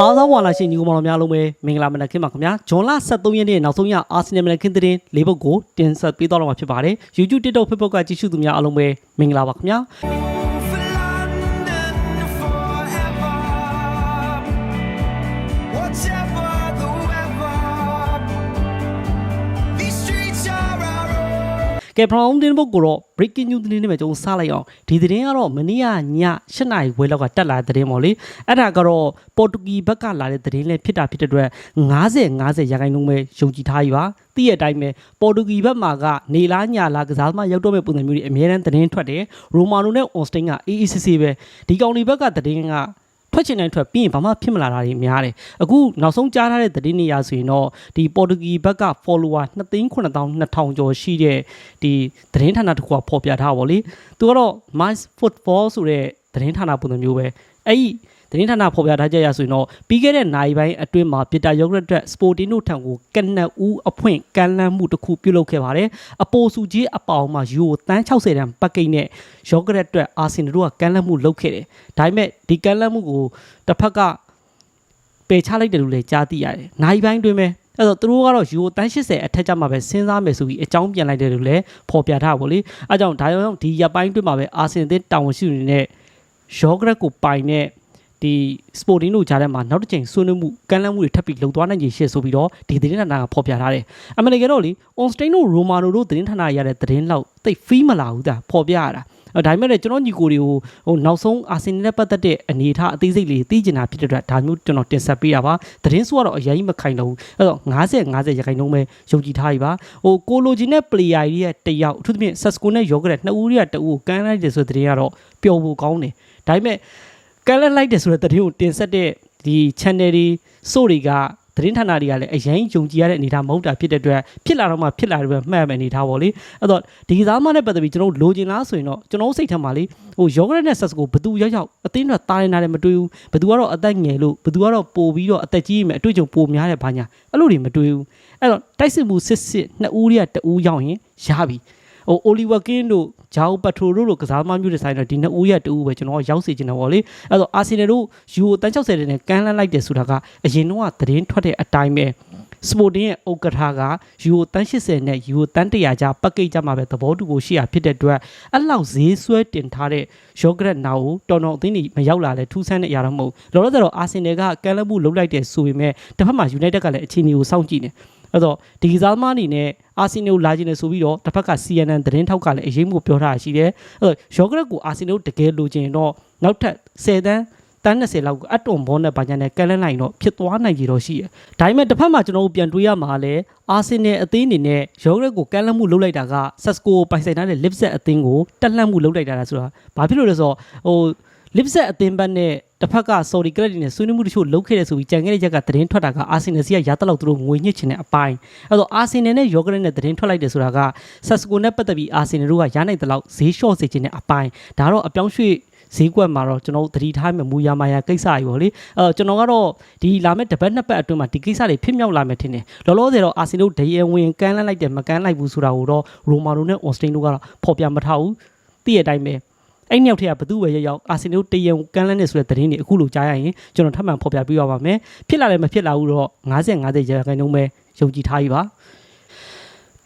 အားသောဝါလာရှင်ညီကောင်မောင်များလုံးပဲမင်္ဂလာမနက်ခင်းပါခင်ဗျာဂျွန်လ23ရက်နေ့နောက်ဆုံးရအာဆင်နယ်မနက်ခင်းသတင်းလေးပုတ်ကိုတင်ဆက်ပေးတော့မှာဖြစ်ပါတယ် YouTube TikTok Facebook ကကြည့်ရှုသူများအားလုံးပဲမင်္ဂလာပါခင်ဗျာ ကဲပထမဆုံးသတင်းပုတ်ကိုတော့ breaking news သတင်းတွေပဲကျွန်တော်စလိုက်အောင်ဒီသတင်းကတော့မနေ့ကည7နာရီခွဲလောက်ကတက်လာတဲ့သတင်းပေါ့လေအဲ့ဒါကတော့ပေါ်တူဂီဘက်ကလာတဲ့သတင်းလည်းဖြစ်တာဖြစ်တဲ့အတွက်90 90ရာခိုင်နှုန်းပဲယုံကြည်ထားယူပါသိရတဲ့အတိုင်းပဲပေါ်တူဂီဘက်မှာကနေလားညလားကစားသမားရောက်တော့မဲ့ပုံစံမျိုးတွေအများတန်းသတင်းထွက်တယ်ရိုမာနိုနဲ့အွန်စတိန်က AECC ပဲဒီကောင်ဒီဘက်ကသတင်းက ထွက်ချင်တိုင်းထွက်ပြီးရင်ဘာမှဖြစ်မလာတာတွေများတယ်အခုနောက်ဆုံးကြားထားတဲ့သတင်းတွေအရဆိုရင်တော့ဒီပေါ်တူဂီဘက်က follower 2,9200ကျော်ရှိတဲ့ဒီသတင်းဌာနတစ်ခုကဖော်ပြထားပါဗောလေသူကတော့ my football ဆိုတဲ့သတင်းဌာနပုံစံမျိုးပဲအဲ့ဒီ သတင်းဌာနဖော်ပြထားကြရဆိုရင်တော့ပြီးခဲ့တဲ့နိုင်ပိုင်းအတွင်းမှာပီတာယောဂရက်အတွက်စပိုတင်တို့ထံကိုကနက်ဦးအဖွင့်ကမ်းလှမ်းမှုတစ်ခုပြုလုပ်ခဲ့ပါတယ်အပိုစုကြီးအပေါင်မှာယူကိုတန်း60တန်ပတ်ကိတ်နဲ့ယောဂရက်အတွက်အာဆင်နယ်တို့ကကမ်းလှမ်းမှုလုပ်ခဲ့တယ်ဒါပေမဲ့ဒီကမ်းလှမ်းမှုကိုတစ်ဖက်ကပယ်ချလိုက်တယ်လို့လည်းကြားသိရတယ်နိုင်ပိုင်းတွင်ပဲအဲ့တော့သူတို့ကတော့ယူကိုတန်း80အထက်ကျမှပဲစဉ်းစားမယ်ဆိုပြီးအကြောင်းပြန်လိုက်တယ်လို့လည်းဖော်ပြထားပါဗောလေအဲကြောင့်ဒါကြောင့်ဒီရပ်ပိုင်းတွင်မှာပဲအာဆင်နယ်တာဝန်ရှိနေတဲ့ယောဂရက်ကိုပိုင်တဲ့ ဒီစပိုတင်းတို့ကြားထဲမှာနောက်တစ်ချိန်ဆွေးနွေးမှုကမ်းလှမ်းမှုတွေထပ်ပြီးလှုပ်သွားနိုင်ခြေရှိဆိုပြီးတော့ဒီသတင်းဌာနကဖော်ပြထားတယ်။အမေရိကန်တော့လေအွန်စတိန်တို့ရိုမာနိုတို့သတင်းဌာနရတဲ့သတင်းလောက်တိတ်ဖီးမလာဘူးတာဖော်ပြရတာ။အဲဒါပေမဲ့လည်းကျွန်တော်ညီကိုတွေကိုဟိုနောက်ဆုံးအာဆင်နယ်နဲ့ပတ်သက်တဲ့အနေအထားအသေးစိတ်လေးသိကျင်တာဖြစ်တဲ့အတွက်ဒါမျိုးကျွန်တော်တင်ဆက်ပေးရပါ။သတင်းဆိုကတော့အရင်မခိုင်တော့ဘူး။အဲ့တော့90 90ရခိုင်နှုန်းပဲယုံကြည်ထားပြီပါ။ဟိုကိုလိုဂျီနဲ့ပလေယာကြီးရဲ့တယောက်အထူးသဖြင့်ဆက်စကိုနဲ့ယောဂရက်နှစ်ဦးရဲ့တဦးကိုကမ်းလိုက်တယ်ဆိုတဲ့သတင်းကတော့ပျော်ဖို့ကောင်းတယ်။ဒါပေမဲ့ ကလလိုက်တယ်ဆိုတဲ့သတင်းကိုတင်ဆက်တဲ့ဒီ channel တွေစိုးတွေကသတင်းဌာနတွေကလည်းအရင်ယုံကြည်ရတဲ့အနေအထားမဟုတ်တာဖြစ်တဲ့အတွက်ဖြစ်လာတော့မှဖြစ်လာတယ်ပဲမှတ်မယ်အနေအထားပေါ့လေအဲ့တော့ဒီကစားမနဲ့ပတ်သက်ပြီးကျွန်တော်တို့လိုချင်လားဆိုရင်တော့ကျွန်တော်တို့စိတ်ထဲမှာလေဟိုယောဂရက်နဲ့ဆက်စကိုဘသူရောက်ရောက်အသင်းတော့တားနေတာလည်းမတွေ့ဘူးဘသူကတော့အသက်ငယ်လို့ဘသူကတော့ပို့ပြီးတော့အသက်ကြီးရင်အတွေ့အကြုံပိုများတဲ့ဘာညာအဲ့လိုတွေမတွေ့ဘူးအဲ့တော့တိုက်စစ်မှုစစ်စစ်နှစ်ဦးတွေကတဦးရောက်ရင်ရပြီ ဟိုအိုလီဝါကင်းတို့ဂျာအိုပက်ထရိုတို့လိုကစားသမားမျိုးတွေဆိုင်တော့ဒီနှစ်ဦးရဲ့တူပဲကျွန်တော်ရောက်စီချင်တယ်ဗောလေအဲ့တော့အာဆင်နယ်တို့ယူိုတန်း60တဲ့နဲ့ကမ်းလှမ်းလိုက်တယ်ဆိုတာကအရင်တော့သတင်းထွက်တဲ့အတိုင်းပဲစပိုတင်ရဲ့ဥက္ကဋ္ဌကယူိုတန်း80နဲ့ယူိုတန်း100ကြားပတ်ကိတ်ကြမှာပဲသဘောတူဖို့ရှိရဖြစ်တဲ့အတွက်အဲ့လောက်ဈေးဆွဲတင်ထားတဲ့ယောဂရက်နာကိုတော်တော်အသင်းကြီးမရောက်လာလဲထူးဆန်းတဲ့အရာတော့မဟုတ်ဘူးလောလောဆယ်တော့အာဆင်နယ်ကကမ်းလှမ်းမှုလုပ်လိုက်တယ်ဆိုပေမဲ့တစ်ဖက်မှာယူနိုက်တက်ကလည်းအခြေအနေကိုစောင့်ကြည့်နေ အဲ့တော့ဒီကစားသမားအနေနဲ့အာဆင်နယ်ကိုလာခြင်းနဲ့ဆိုပြီးတော့တစ်ဖက်က CNN သတင်းထောက်ကလည်းအရေးမှုပြောထားတာရှိတယ်အဲ့တော့ယောဂရက်ကိုအာဆင်နယ်ကိုတကယ်လိုချင်ရင်တော့နောက်ထပ်10တန်းတန်း20လောက်ကိုအတွန်ဘောနဲ့ဗာညာနဲ့ကန်လန်းလိုက်တော့ဖြစ်သွားနိုင်ကြတော့ရှိတယ်။ဒါပေမဲ့တစ်ဖက်မှာကျွန်တော်တို့ပြန်တွေးရမှာလဲအာဆင်နယ်အသင်းအနေနဲ့ယောဂရက်ကိုကန်လန်းမှုလုပ်လိုက်တာကဆက်စကိုပိုင်ဆိုင်ထားတဲ့ Lipset အသင်းကိုတက်လှမ်းမှုလုပ်လိုက်တာလားဆိုတာဘာဖြစ်လို့လဲဆိုတော့ဟို Lipset အသင်းဘက်နဲ့တစ်ဖက်က sorry credit နဲ့ဆွေးနွေးမှုတချို့လုပ်ခဲ့တယ်ဆိုပြီးကြံခဲ့တဲ့ရက်ကသတင်းထွက်တာကအာဆင်နယ်စီကရတက်လောက်သူတို့ငွေညှစ်ချင်တဲ့အပိုင်းအဲ့တော့အာဆင်နယ်နဲ့ယောဂရက်နဲ့သတင်းထွက်လိုက်တယ်ဆိုတာကဆက်စကိုနဲ့ပတ်သက်ပြီးအာဆင်နယ်တို့ကရနိုင်တဲ့လောက်ဈေးလျှော့စေချင်တဲ့အပိုင်းဒါတော့အပြောင်းရွှေ့ဈေးကွက်မှာတော့ကျွန်တော်တို့သတိထားမယ်မူရမာယာကိစ္စကြီးပေါ့လေအဲတော့ကျွန်တော်ကတော့ဒီလာမယ့်တစ်ပတ်နှစ်ပတ်အတွင်းမှာဒီကိစ္စတွေဖြစ်မြောက်လာမယ်ထင်တယ်လောလောဆယ်တော့အာဆင်တို့ဒရဝင်ကမ်းလှမ်းလိုက်တယ်မကမ်းလိုက်ဘူးဆိုတာကိုတော့ရိုမာနိုနဲ့အော်စတိန်တို့ကတော့ဖော်ပြမထားဘူးသိရတဲ့အတိုင်းပဲ အဲ့နှစ်ယောက်ထက်ကဘသူ့ပဲရောက်ရောက်အာဆင်တို့တရံကမ်းလန်းနေဆိုတဲ့သတင်းတွေအခုလိုကြားရရင်ကျွန်တော်ထပ်မံဖော်ပြပြရပါမယ်ဖြစ်လာတယ်မဖြစ်လာဘူးတော့90 90ရာခိုင်နှုန်းပဲယုံကြည်ထားပြီပါ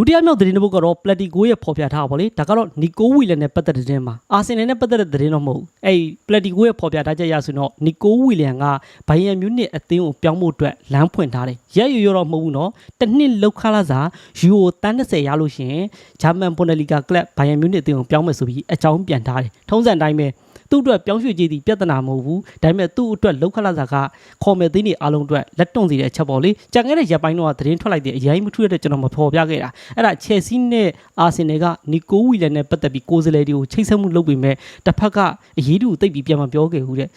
ဒုတိယမြောက်သတင်းတစ်ပုဒ်ကတော့ပလက်တီကိုရဲ့ဖော်ပြထားပါဗောလေဒါကတော့နီကိုဝီလန်နဲ့ပတ်သက်တဲ့သတင်းမှာအာဆင်နယ်နဲ့ပတ်သက်တဲ့သတင်းတော့မဟုတ်ဘူးအဲ့ပလက်တီကိုရဲ့ဖော်ပြထားချက်ရဆိုတော့နီကိုဝီလန်ကဘိုင်ယန်မြူနစ်အသင်းကိုပြောင်းဖို့အတွက်လမ်းဖွင့်ထားတယ်ရက်ရရတော့မဟုတ်ဘူးနော်တစ်နှစ်လောက်ခလာစားယူရိုတန်း30ရလို့ရှိရင်ဂျာမန်ဘွန်ဒလီဂါကလပ်ဘိုင်ယန်မြူနစ်အသင်းကိုပြောင်းမယ်ဆိုပြီးအကြောင်းပြန်ထားတယ်ထုံးစံတိုင်းပဲ သူ့အတွက်ပြောင်းရွှေ့ကြည့်သည့်ပြဿနာမဟုတ်ဘူးဒါပေမဲ့သူ့အတွက်လောက်ခလာစားကခေါ်မဲ့သိနေအားလုံးအတွက်လက်တွန့်စီတဲ့အချက်ပေါ့လေကြံခဲ့တဲ့ရပ်ပိုင်းတော့သတင်းထွက်လိုက်တဲ့အရင်မထူရတဲ့ကျွန်တော်မဖော်ပြခဲ့တာအဲ့ဒါချယ်ဆီနဲ့အာဆင်နယ်ကနီကိုဝီလန်နဲ့ပတ်သက်ပြီးကိုယ်စားလှယ်တွေကိုချိတ်ဆက်မှုလုပ်ပြီးမဲ့တစ်ဖက်ကအရေးတူတိတ်ပြီးပြန်မပြောခဲ့ဘူးတဲ့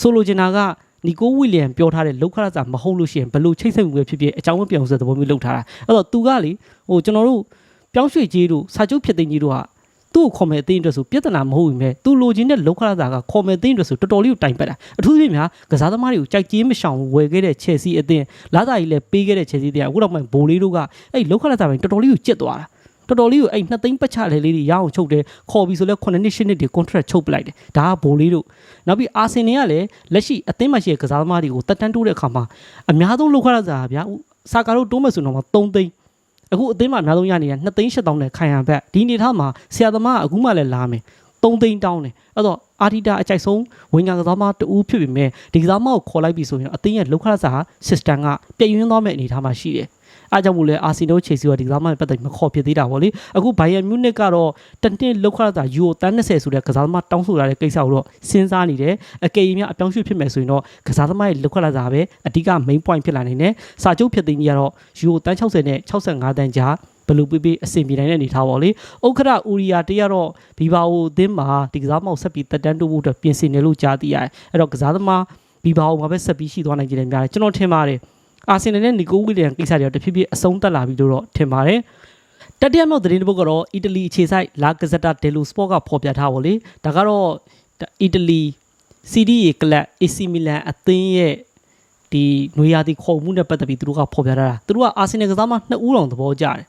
ဆိုလိုချင်တာကနီကိုဝီလျံပြောထားတဲ့လောက်ခရစာမဟုတ်လို့ရှိရင်ဘလို့ချိတ်ဆက်မှုပဲဖြစ်ဖြစ်အကြောင်းမပြောင်းဆိုတဲ့သဘောမျိုးလုပ်ထားတာအဲ့တော့သူကလေဟိုကျွန်တော်တို့ပြောင်းရွှေ့ကြီးတို့စာချုပ်ဖြစ်သိန်းကြီးတို့က သူ့ကိုခေါ်မဲ့အသိအတွက်ဆိုပြဿနာမဟုတ်ဘူးမဲ့သူလိုချင်တဲ့လောက်ခရစာကခေါ်မဲ့အသိအတွက်ဆိုတော်တော်လေးကိုတိုင်ပတ်တာအထူးသဖြင့်များကစားသမားတွေကိုကြိုက်ကြီးမရှောင်ဝယ်ခဲ့တဲ့ချယ်ဆီအသင်းလာသာကြီးလည်းပေးခဲ့တဲ့ချယ်ဆီအသင်းအခုတော့မှဘိုးလေးတို့ကအဲ့လောက်ခရစာပိုင်းတော်တော်လေးကိုကြစ်သွားတာတော်တော်လေးကိုအဲ့နှစ်သိန်းပတ်ချလေလေးတွေရအောင်ချုပ်တယ်ခေါ်ပြီးဆိုလဲ9နှစ်10နှစ်တွေ contract ချုပ်ပလိုက်တယ်ဒါကဘိုးလေးတို့နောက်ပြီးအာဆင်နယ်ကလည်းလက်ရှိအသင်းမှာရှိတဲ့ကစားသမားတွေကိုတက်တန်းတိုးတဲ့အခါမှာအများဆုံးလောက်ခရတာဗျာစာကာတို့တိုးမယ်ဆိုတော့မှ3သိန်း အခုအသင်းမှာအများဆုံးရနေတာ2သိန်း8000နဲ့ခိုင်ရန်ဘက်ဒီအနေထားမှာဆရာသမားကအခုမှလည်းလာမယ်3သိန်းတောင်းတယ်အဲ့တော့အာတီတာအကြိုက်ဆုံးဝင်ညာကစားသမားတူဖြစ်ပြီမဲ့ဒီကစားသမားကိုခေါ်လိုက်ပြီဆိုရင်အသင်းရဲ့လောက်ခရစာ system ကပြည့်ရင်းသွားမဲ့အနေထားမှာရှိတယ် အားကြောင့်မို့လဲအာဆီနိုချေစီကဒီကစားမနဲ့ပတ်သက်ပြီးမခေါ်ဖြစ်သေးတာဗောလေအခုဘိုင်ယန်မြူးနစ်ကတော့တနှစ်လောက်ခရတာယူရိုတန်း20ဆိုတဲ့ကစားသမားတောင်းဆိုလာတဲ့ကိစ္စကိုတော့စဉ်းစားနေတယ်အကေကြီးများအပြောင်းရွှေ့ဖြစ်မယ်ဆိုရင်တော့ကစားသမားရဲ့လောက်ခရတာပဲအဓိက main point ဖြစ်လာနေတယ်စာချုပ်ဖြစ်သိမ်းကြီးကတော့ယူရိုတန်း60နဲ့65တန်းကြားဘယ်လိုပြပြအဆင်ပြေနိုင်တဲ့အနေထားပါလေဥက္ခရဦးရီယာတရတော့ဘီဘာအိုအသင်းမှာဒီကစားမောက်ဆက်ပြီးတက်တန်းတိုးဖို့အတွက်ပြင်ဆင်နေလို့ကြားသိရတယ်အဲ့တော့ကစားသမားဘီဘာအိုမှာပဲဆက်ပြီးရှိသွားနိုင်ကြတယ်များတယ်ကျွန်တော်ထင်ပါတယ် အာဆင်နယ်နဲ့နီကိုဝီလီယံကိစ္စတွေတော့တဖြည်းဖြည်းအဆုံးသတ်လာပြီလို့တော့ထင်ပါတယ်တတိယမြောက်သတင်းတစ်ပုဒ်ကတော့အီတလီအခြေစိုက်လာဂဇက်တာဒယ်လိုစပေါ့ကဖော်ပြထားပါလေဒါကတော့အီတလီစီဒီရေကလပ် AC မီလန်အသင်းရဲ့ဒီနွေရာသီခေါ်မှုနဲ့ပတ်သက်ပြီးသူတို့ကဖော်ပြထားတာသူတို့ကအာဆင်နယ်ကစားမနှစ်ဦးတောင်သဘောကျတယ်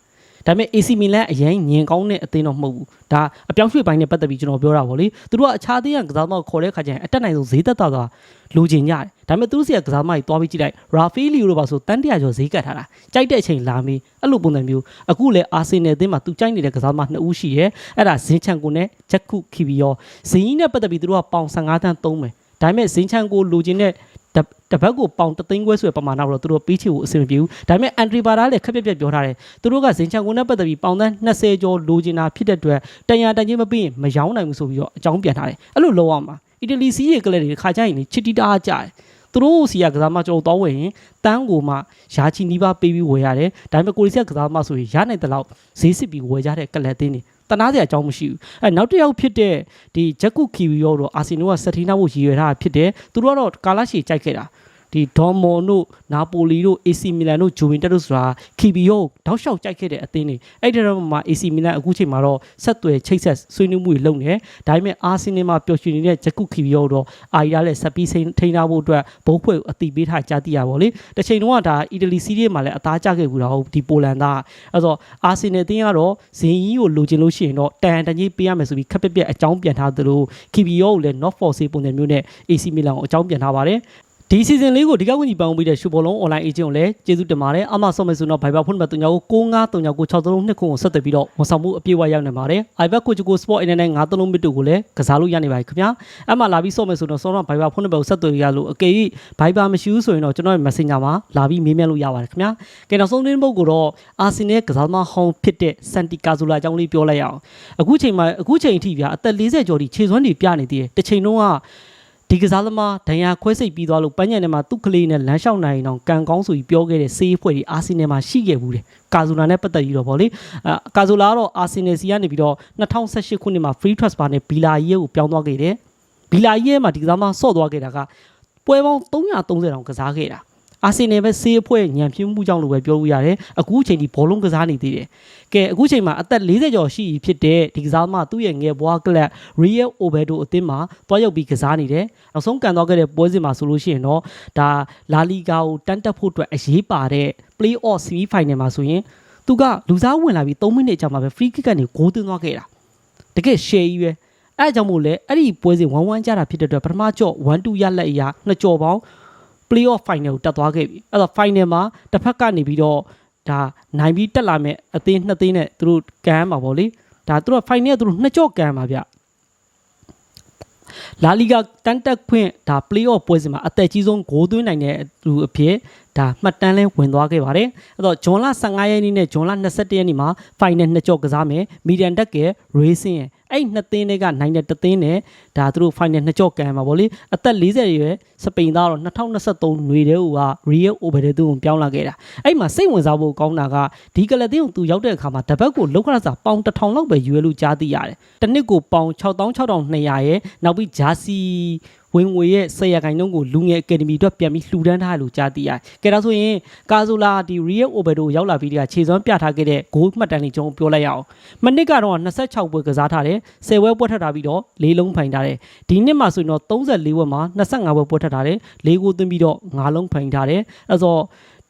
ဒါပေမဲ့ AC မီလန်အရင်ညင်ကောင်းတဲ့အသင်းတော့မဟုတ်ဘူးဒါအပြောင်းရွှေ့ပိုင်းနဲ့ပတ်သက်ပြီးကျွန်တော်ပြောတာဗောလေသူတို့ကအခြားအသင်းကကစားသမားကိုခေါ်တဲ့အခါကျရင်အတက်နိုင်ဆုံးဈေးသက်သာစွာလိုချင်ကြတယ်ဒါပေမဲ့သူတို့စီကကစားသမားကြီးတွားပြီးကြည့်လိုက်ရာဖီလီယိုတို့ပါဆိုတန်းတရာကျော်ဈေးကတ်ထားတာကြိုက်တဲ့အချိန်လာမီအဲ့လိုပုံစံမျိုးအခုလည်းအာဆင်နယ်အသင်းမှာသူကြိုက်နေတဲ့ကစားသမားနှစ်ဦးရှိရဲအဲ့ဒါဇင်ချန်ကိုနဲ့ဂျက်ခုခီဗီယောဇင်ကြီးနဲ့ပတ်သက်ပြီးသူတို့ကပေါင်15တန်းသုံးမယ်ဒါပေမဲ့ဇင်ချန်ကိုလိုချင်တဲ့ တတပတ်ကိုပေါင်တသိန်းခွဲဆိုတဲ့ပမာဏကိုတော့သူတို့ပေးချေဖို့အဆင်မပြေဘူးဒါပေမဲ့အန်ထရီဘာဒါလည်းခက်ပြက်ပြက်ပြောထားတယ်သူတို့ကဇင်ချန်ကိုနဲ့ပတ်သက်ပြီးပေါင်တန်း20ကျော်လိုချင်တာဖြစ်တဲ့အတွက်တန်ရာတန်ချင်းမပြီးရင်မယောင်းနိုင်ဘူးဆိုပြီးတော့အကြောင်းပြန်ထားတယ်အဲ့လိုလောက်အောင်ပါအီတလီစီးရဲ့ကလေးတွေခါကြရင်ချစ်တီတာကြတယ်သူတို့စီကကစားမကျွန်တော်တောင်းဝင်ရင်တန်းကိုမှရာချီနီးပါးပေးပြီးဝယ်ရတယ်ဒါပေမဲ့ကိုရီးယားကစားမဆိုရင်ရနိုင်တဲ့လောက်ဈေးစစ်ပြီးဝယ်ကြတဲ့ကလပ်တင်းတွေ တနာစရာအကြောင်းမရှိဘူးအဲနောက်တစ်ယောက်ဖြစ်တဲ့ဒီဂျက်ကုခီဗီယောတို့အာဆီနိုကစက်တီနာဖို့ရည်ရွယ်ထားတာဖြစ်တယ်သူတို့ကတော့ကာလာရှီကြိုက်ခဲ့တာ ဒီဒေါ်မော်တို့နာပိုလီတို့ AC မီလန်တို့ဂျိုဝင်တက်တို့ဆိုတာခီဗီယောတောက်လျှောက်ကြိုက်ခဲ့တဲ့အသင်းတွေအဲ့ဒီတော့မှ AC မီလန်အခုချိန်မှာတော့ဆက်သွယ်ချိတ်ဆက်ဆွေးနွေးမှုတွေလုပ်နေတယ်ဒါပေမဲ့အာဆီနယ်မှာပျော်ရွှင်နေတဲ့ဂျက်ကုခီဗီယောတော့အာရီယာလည်းဆက်ပြီးထိန်းထားဖို့အတွက်ဘုံဖွဲ့အတိပေးထားကြားသိရပါဘောလေတစ်ချိန်လုံးကဒါအီတလီစီးရီးမှာလည်းအသားကျခဲ့ဘူးတော့ဒီပိုလန်သားအဲ့တော့အာဆီနယ်တင်းကတော့ဇင်ကြီးကိုလိုချင်လို့ရှိရင်တော့တန်တန်ကြီးပေးရမယ်ဆိုပြီးခက်ပက်ပက်အကြောင်းပြန်ထားသလိုခီဗီယောကိုလည်း not for sale ပုံစံမျိုးနဲ့ AC မီလန်ကိုအကြောင်းပြန်ထားပါတယ် ဒီ season လေးကိုဒီကဝင်ကြီးပေါင်းပြီးတဲ့ရှူဘောလုံး online agent ကိုလည်းကျေးဇူးတင်ပါတယ်အမဆော့မယ်ဆိုတော့ Viber ဖုန်းနံပါတ်3993963629ခုကိုဆက်သွယ်ပြီးတော့ဝန်ဆောင်မှုအပြည့်အဝရောက်နေပါတယ် iBet ကိုချကို Sport Internet 93 bit တို့ကိုလည်းကစားလို့ရနေပါတယ်ခင်ဗျာအမလာပြီးဆော့မယ်ဆိုတော့ဆော့တော့ Viber ဖုန်းနံပါတ်ကိုဆက်သွယ်ရလို့အကေကြီး Viber မရှိဘူးဆိုရင်တော့ကျွန်တော်ရဲ့ Messenger မှာလာပြီးမေးမြန်းလို့ရပါတယ်ခင်ဗျာကဲနောက်ဆုံးသတင်းပုတ်ကိုတော့ Arsenal ကစားသမားဟောင်းဖြစ်တဲ့ Santi Cazorla အကြောင်းလေးပြောလိုက်ရအောင်အခုချိန်မှာအခုချိန်အထိဗျာအသက်40ကျော်ထိခြေစွမ်းတွေပြနေသေးတယ်တစ်ချိန်လုံးက ဒီကစားသမားဒဏ်ရာခွဲစိတ်ပြီးသွားလို့ပန်းညံထဲမှာသူ့ကလေးနဲ့လမ်းလျှောက်နိုင်အောင်ကန်ကောင်းဆိုပြီးပြောခဲ့တဲ့စေးဖွဲ့တွေအာဆင်နယ်မှာရှိခဲ့ဘူးတယ်ကာဇူလာနဲ့ပတ်သက်ပြီးတော့ဗောလေအဲကာဇူလာကတော့အာဆင်နယ်စီကနေပြီးတော့2018ခုနှစ်မှာ free transfer နဲ့ဘီလာရဲကိုပြောင်းသွားခဲ့တယ်ဘီလာရဲမှာဒီကစားသမားဆော့သွားခဲ့တာကပွဲပေါင်း330တောင်ကစားခဲ့တာ အာဆင်နယ်ပဲစေးအဖွဲ့ညံပြင်းမှုကြောင့်လို့ပဲပြောလို့ရတယ်အခုအချိန်ဒီဘောလုံးကစားနေသေးတယ်ကဲအခုချိန်မှာအသက်40ကျော်ရှိပြီဖြစ်တဲ့ဒီကစားသမားသူ့ရဲ့ငယ်ဘွားကလပ် Real Oviedo အသင်းမှာတွားရောက်ပြီးကစားနေတယ်နောက်ဆုံးကန်သွားခဲ့တဲ့ပွဲစဉ်မှာဆိုလို့ရှိရင်တော့ဒါလာလီဂါကိုတန်းတက်ဖို့အတွက်အရေးပါတဲ့ Play-off semi final မှာဆိုရင်သူကလူစားဝင်လာပြီး3မိနစ်ကြာမှပဲ free kick ကနေဂိုးသွင်းသွားခဲ့တာတကယ် share ကြီးပဲအဲအကြောင့်မို့လဲအဲ့ဒီပွဲစဉ်1-1ကြတာဖြစ်တဲ့အတွက်ပထမကြော့1-2ရလက်အရာနှစ်ကြော်ပေါင်း play-off final ကိုတက်သွားခဲ့ပြီအဲ့တော့ final မှာတစ်ဖက်ကနေပြီးတော့ဒါနိုင်ပြီးတက်လာမဲ့အသင်းနှစ်သင်းနဲ့သူတို့ကန်မှာပေါ့လေဒါသူတို့ final ကသူတို့နှစ်ကြော့ကန်မှာဗျလာလီဂါတန်တက်ခွင့်ဒါ play-off ပွဲစဉ်မှာအသက်ကြီးဆုံးဂိုးသွင်းနိုင်တဲ့သူအဖြစ်ဒါမှတ်တမ်းလဲဝင်သွားခဲ့ပါတယ်အဲ့တော့ဂျွန်လ15ရက်နေ့နဲ့ဂျွန်လ21ရက်နေ့မှာ final နှစ်ကြော့ကစားမယ်မီဒီယန်တက်ကယ် racing ရဲ့အဲ့နှစ်သင်းတွေကနိုင်တဲ့တသင်းနဲ့ဒါသူတို့ final နှစ်ကြော့ကန်မှာဗောလေအသက်40ရွယ်စပိန်သားတော့2023ຫນွေတဲ့ဟိုက Real Oviedo သူ့ကိုပြောင်းလာခဲ့တာအဲ့မှာစိတ်ဝင်စားဖို့ကောင်းတာကဒီကလပ်တင်းကိုသူရောက်တဲ့အခါမှာတပတ်ကိုလောက်ခရစာပေါင်1000လောက်ပဲယူရလို့ကြားသိရတယ်တစ်နှစ်ကိုပေါင်6600ရဲ့နောက်ပြီးဂျာစီ ဝင်ငွေရဲ့ဆယ်ရခိုင်နှုန်းကိုလူငယ်အကယ်ဒမီအတွက်ပြန်ပြီးလှူဒန်းထားလို့ကြားသိရတယ်။ကဲဒါဆိုရင်ကာဇိုလာဒီ Real Oviedo ရောက်လာပြီးတကခြေစွမ်းပြထားခဲ့တဲ့ဂိုးမှတ်တမ်းလေးကျွန်တော်ပြောလိုက်ရအောင်။မနစ်ကတော့26ပွဲကစားထားတယ်။10ပွဲပွဲထပ်ထားပြီးတော့၄လုံးဖိုင်ထားတယ်။ဒီနှစ်မှာဆိုရင်တော့34ပွဲမှာ25ပွဲပွဲထပ်ထားတယ်။၄ဂိုးသွင်းပြီးတော့5လုံးဖိုင်ထားတယ်။အဲဆို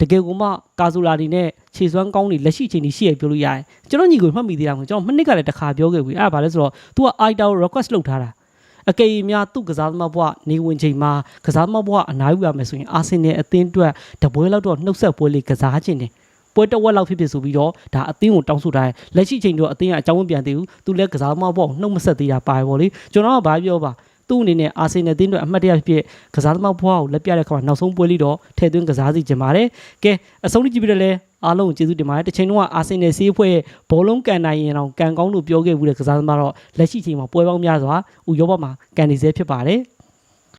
ဒတကယ်ကိုမှကာဇူလာဒီနဲ့ခြေစွမ်းကောင်းတွေလက်ရှိချိန်ကြီးရှိရပြောလို့ရတယ်ကျွန်တော်ညီကိုမှတ်မိသေးတာမို့ကျွန်တော်မနှစ်ကလည်းတစ်ခါပြောခဲ့ပြီအဲ့ဒါဘာလဲဆိုတော့ तू က idol request လုပ်ထားတာ အကေကြီးများသူ့ကစားသမားဘဝနေဝင်ချိန်မှာကစားသမားဘဝအနားယူရမယ်ဆိုရင်အာဆင်နယ်အသင်းအတွက်တပွဲလောက်တော့နှုတ်ဆက်ပွဲလေးကစားခြင်းတယ်ပွဲတစ်ဝက်လောက်ဖြစ်ဖြစ်ဆိုပြီးတော့ဒါအသင်းကိုတောင်းဆိုထားတယ်လက်ရှိချိန်တော့အသင်းကအကြောင်းမပြန်သေးဘူးသူလည်းကစားသမားဘဝကိုနှုတ်မဆက်သေးတာပါပဲဗောလေကျွန်တော်ကဘာပြောပါ သူ့အနေနဲ့အာဆင်နယ်အသင်းအတွက်အမှတ်တရဖြစ်ဖြစ်ကစားသမားဘဝကိုလက်ပြတဲ့ခါမှာနောက်ဆုံးပွဲလေးတော့ထည့်သွင်းကစားစီခြင်းပါတယ်ကဲအဆုံးထိကြည့်ပြီးတော့လဲအားလုံးကိုကျေးဇူးတင်ပါတယ်တစ်ချိန်လုံးကအာဆင်နယ်ဆေးဖွဲ့ရဲ့ဘောလုံးကန်နိုင်ရင်တော့ကန်ကောင်းလို့ပြောခဲ့ဘူးတဲ့ကစားသမားတော့လက်ရှိချိန်မှာပွဲပေါင်းများစွာဥရောပမှာကန်နေဆဲဖြစ်ပါတယ်